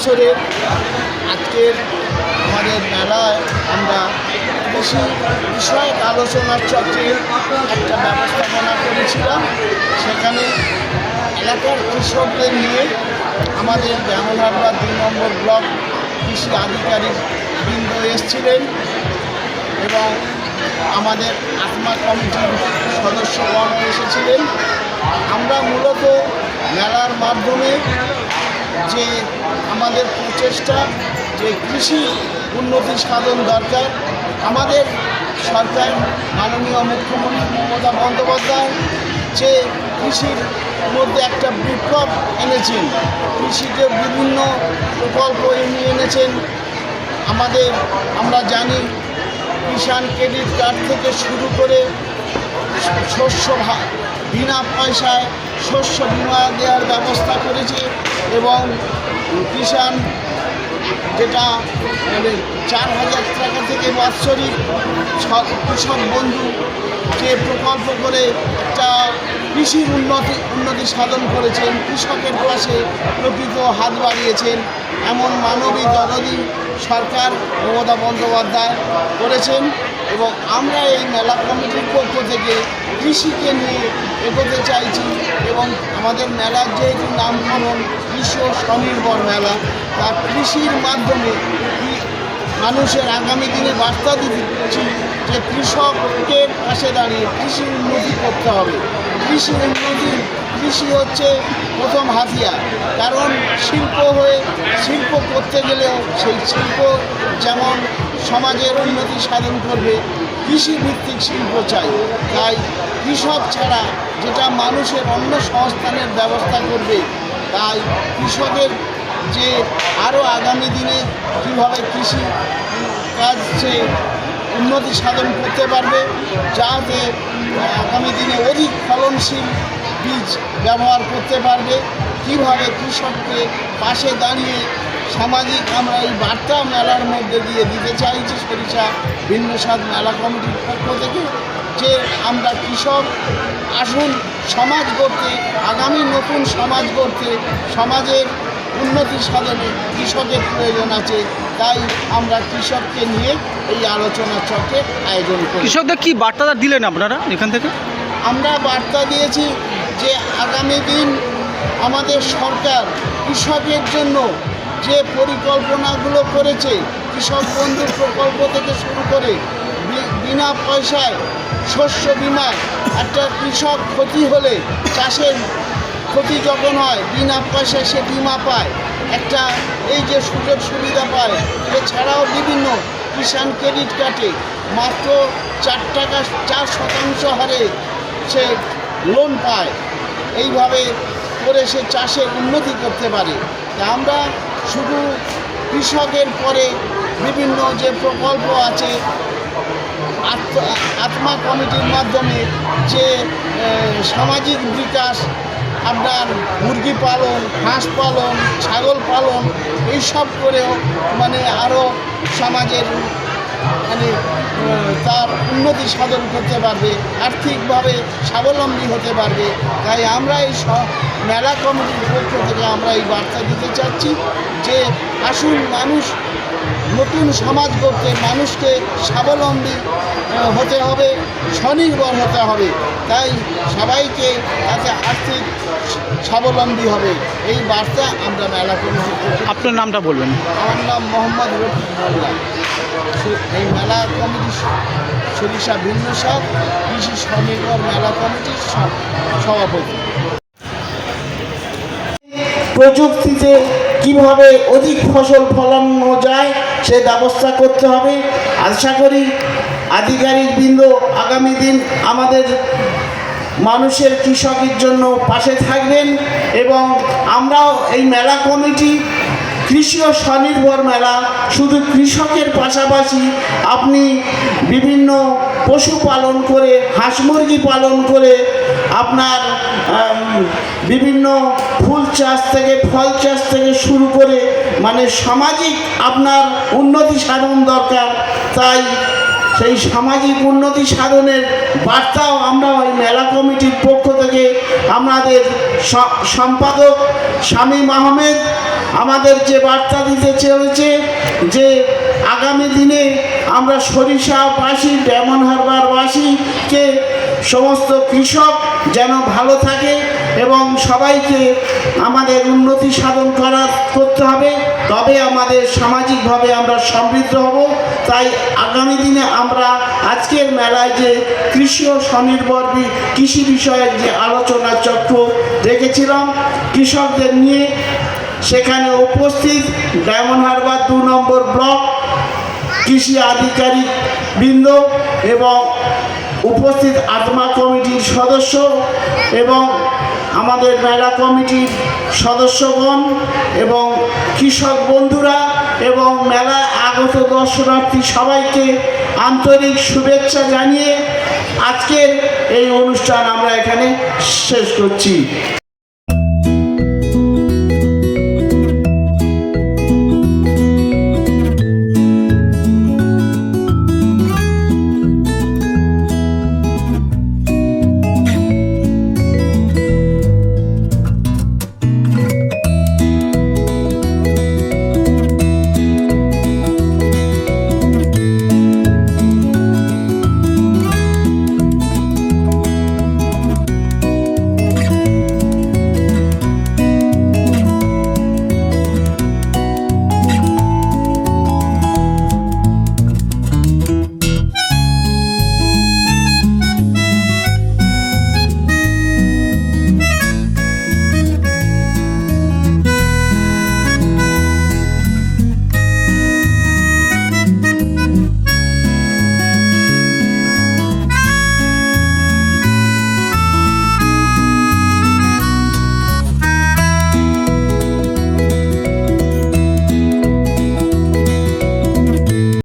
বছরের আজকের আমাদের মেলায় আমরা কৃষি বিষয়ক আলোচনার চক্রের একটা ব্যবস্থাপনা করেছিলাম। সেখানে এলাকার কৃষকদের নিয়ে আমাদের ব্যামনহাটবা দুই নম্বর ব্লক কৃষি আধিকারিক বৃন্দ এসেছিলেন এবং আমাদের আত্মা কমিটির সদস্যগণ এসেছিলেন। আমরা মূলত মেলার মাধ্যমে যে আমাদের প্রচেষ্টা যে কৃষি উন্নতি সাধন দরকার, আমাদের সরকার মাননীয় মুখ্যমন্ত্রী মমতা বন্দ্যোপাধ্যায় যে কৃষির মধ্যে একটা বিপ্লব এনেছেন কৃষিতে বিভিন্ন প্রকল্প এনে এনেছেন। আমাদের, আমরা জানি কিষাণ ক্রেডিট কার্ড থেকে শুরু করে শস্য বিনা পয়সায় শস্য বিমা দেওয়ার ব্যবস্থা করেছে এবং কিষাণ যেটা চার হাজার টাকা থেকে বাৎসরিক কৃষক বন্ধু যে প্রকল্প করে একটা কৃষির উন্নতি উন্নতি সাধন করেছেন, কৃষকের পাশে প্রকৃত হাত বাড়িয়েছেন, এমন মানবিক দরদি সরকার মমতা বন্দ্যোপাধ্যায় করেছেন এবং আমরা এই মেলা কমিটির পক্ষ থেকে কৃষিকে নিয়ে এগোতে চাইছি এবং আমাদের মেলার যেহেতু নামকরণ বিশ্ব স্বনির্ভর মেলা, তা কৃষির মাধ্যমে মানুষের আগামী দিনে বার্তা দিচ্ছি যে কৃষকের পাশে দাঁড়িয়ে কৃষি উন্নতি করতে হবে। কৃষি উন্নতি, কৃষি হচ্ছে প্রথম হাতিয়ার, কারণ শিল্প হয়ে শিল্প করতে গেলেও সেই শিল্প যেমন সমাজের উন্নতি সাধন করবে কৃষিভিত্তিক শিল্প চাই। তাই কৃষক ছাড়া যেটা মানুষের অন্য সংস্থানের ব্যবস্থা করবে, তাই কৃষকের যে আরও আগামী দিনে কীভাবে কৃষি কাজ সে উন্নতি সাধন করতে পারবে, যাতে আগামী দিনে অধিক ফলনশীল বীজ ব্যবহার করতে পারবে, কীভাবে কৃষককে পাশে দাঁড়িয়ে সামাজিক আমরা এই বার্তা মেলার মধ্যে দিয়ে দিতে চাইছি সরিষা ভিন্ন স্বাদ মেলা কমিটির পক্ষ থেকে যে আমরা কৃষক আসুন সমাজ গড়তে আগামী নতুন সমাজ গড়তে সমাজের উন্নতি সাধনে কৃষকের প্রয়োজন আছে তাই আমরা কৃষককে নিয়ে এই আলোচনা চক্রের আয়োজন করি। কৃষকদের কি বার্তাটা দিলেন আপনারা এখান থেকে? আমরা বার্তা দিয়েছি যে আগামী দিন আমাদের সরকার কৃষকের জন্য যে পরিকল্পনাগুলো করেছে কৃষক বন্ধু প্রকল্প থেকে শুরু করে বিনা পয়সায় শস্য বিমা, একটা কৃষক ক্ষতি হলে চাষের ক্ষতি যখন হয়, বিনা পয়সায় সে বিমা পায়। একটা এই যে সুযোগ সুবিধা পায়, এছাড়াও বিভিন্ন কিষাণ ক্রেডিট কার্ডে মাত্র চার টাকা, চার শতাংশ হারে সে লোন পায়। এইভাবে করে সে চাষের উন্নতি করতে পারে। আমরা শুধু কৃষকের পরে বিভিন্ন যে প্রকল্প আছে, আত্ম- কমিটির মাধ্যমে যে সামাজিক বিকাশ, আপনার মুরগি পালন, হাঁস পালন, ছাগল পালন, এইসব করেও মানে আরও সমাজের মানে তার উন্নতি সাধন করতে পারবে, আর্থিকভাবে স্বাবলম্বী হতে পারবে। তাই আমরা এই মেলা কমিটির পক্ষ থেকে আমরা এই বার্তা দিতে চাচ্ছি যে আসুন মানুষ নতুন সমাজ গড়তে মানুষকে স্বাবলম্বী হতে হবে স্বনির্ভর হতে হবে। তাই সবাইকে তাতে আর্থিক স্বাবলম্বী হবে। এই বার্তা আমরা মেলা থেকে আপনার নামটা বলবেন। আমার নাম মোহাম্মদ রফিক মোল্লা। এই মেলা কমিটি সরিষা ভিন্ন সাত কৃষি স্বনির্ভর মেলা কমিটির সভাপতি। প্রযুক্তিতে কীভাবে অধিক ফসল ফলানো যায়, সে ব্যবস্থা করতে হবে। আশা করি আধিকারিক বৃন্দ আগামী দিন আমাদের মানুষের কৃষকের জন্য পাশে থাকবেন এবং আমরাও এই মেলা কমিটি কৃষি ও স্বনির্ভর মেলা। শুধু কৃষকের পাশাপাশি আপনি বিভিন্ন পশু পালন করে, হাঁস মুরগি পালন করে আপনার বিভিন্ন ফুল চাষ থেকে, ফল চাষ থেকে শুরু করে মানে সামাজিক আপনার উন্নতি সাধন দরকার। তাই সেই সামাজিক উন্নতি সাধনের বার্তাও আমরা ওই মেলা কমিটির পক্ষ থেকে আমাদের সম্পাদক শামীম আহমেদ আমাদের যে বার্তা দিতে চেয়েছে যে আগামী দিনে আমরা সরিষা সরিষাবাসী ডেমন হারবারবাসীকে সমস্ত কৃষক যেন ভালো থাকে এবং সবাইকে আমাদের উন্নতি সাধন করার করতে হবে, তবে আমাদের সামাজিকভাবে আমরা সমৃদ্ধ হব। তাই আগামী দিনে আমরা আজকের মেলায় যে কৃষি ও স্বনির্ভর কৃষি বিষয়ক যে আলোচনা চক্র রেখেছিলাম কৃষকদের নিয়ে সেখানে উপস্থিত ডায়মন্ড হারবার দু নম্বর ব্লক কৃষি আধিকারিক বৃন্দ এবং উপস্থিত আত্মা কমিটির সদস্য এবং আমাদের মেলা কমিটির সদস্যগণ এবং কৃষক বন্ধুরা এবং মেলা আগত দর্শনার্থী সবাইকে আন্তরিক শুভেচ্ছা জানিয়ে আজকের এই অনুষ্ঠান আমরা এখানে শেষ করছি।